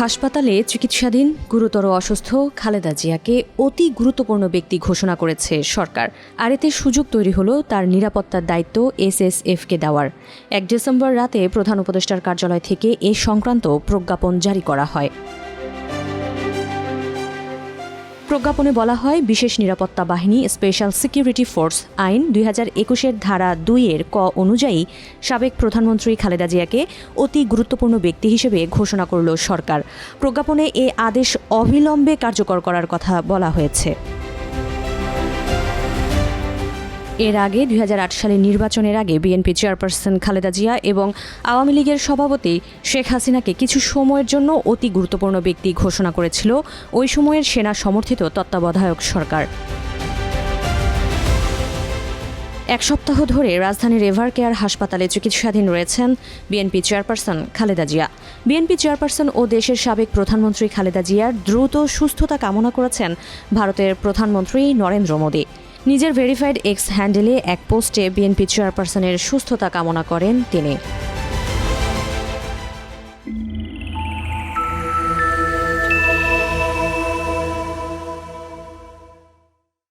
হাসপাতালে চিকিৎসাধীন গুরুতর অসুস্থ খালেদা জিয়াকে অতি গুরুত্বপূর্ণ ব্যক্তি ঘোষণা করেছে সরকার। আর এতে সুযোগ তৈরি হল তার নিরাপত্তার দায়িত্ব এসএসএফকে দেওয়ার। এক ডিসেম্বর রাতে প্রধান উপদেষ্টার কার্যালয় থেকে এ সংক্রান্ত প্রজ্ঞাপন জারি করা হয়। প্রজ্ঞাপনে বলা হয়, বিশেষ নিরাপত্তা বাহিনী, স্পেশাল সিকিউরিটি ফোর্স আইন দুই হাজার একুশের ধারা দুইয়ের ক অনুযায়ী সাবেক প্রধানমন্ত্রী খালেদা জিয়াকে অতি গুরুত্বপূর্ণ ব্যক্তি হিসেবে ঘোষণা করল সরকার। প্রজ্ঞাপনে এ আদেশ অবিলম্বে কার্যকর করার কথা বলা হয়েছে। এর আগে দুই হাজার আট সালের নির্বাচনের আগে বিএনপি চেয়ারপারসন খালেদা জিয়া এবং আওয়ামী লীগের সভাপতি শেখ হাসিনাকে কিছু সময়ের জন্য অতি গুরুত্বপূর্ণ ব্যক্তি ঘোষণা করেছিল। ওই সময়ের সেনা সমর্থিত তত্ত্বাবধায়ক সরকার। এক সপ্তাহ ধরে রাজধানীর এভার কেয়ার হাসপাতালে চিকিৎসাধীন রয়েছেন BNP chairperson Khaleda Zia. BNP chairperson ও দেশের সাবেক প্রধানমন্ত্রী খালেদা জিয়ার দ্রুত সুস্থতা কামনা করেছেন ভারতের প্রধানমন্ত্রী নরেন্দ্র মোদী। নিজের ভেরিফাইড এক্স হ্যান্ডেলে এক পোস্টে বিএনপি চেয়ারপারসনের সুস্থতা কামনা করেন তিনি।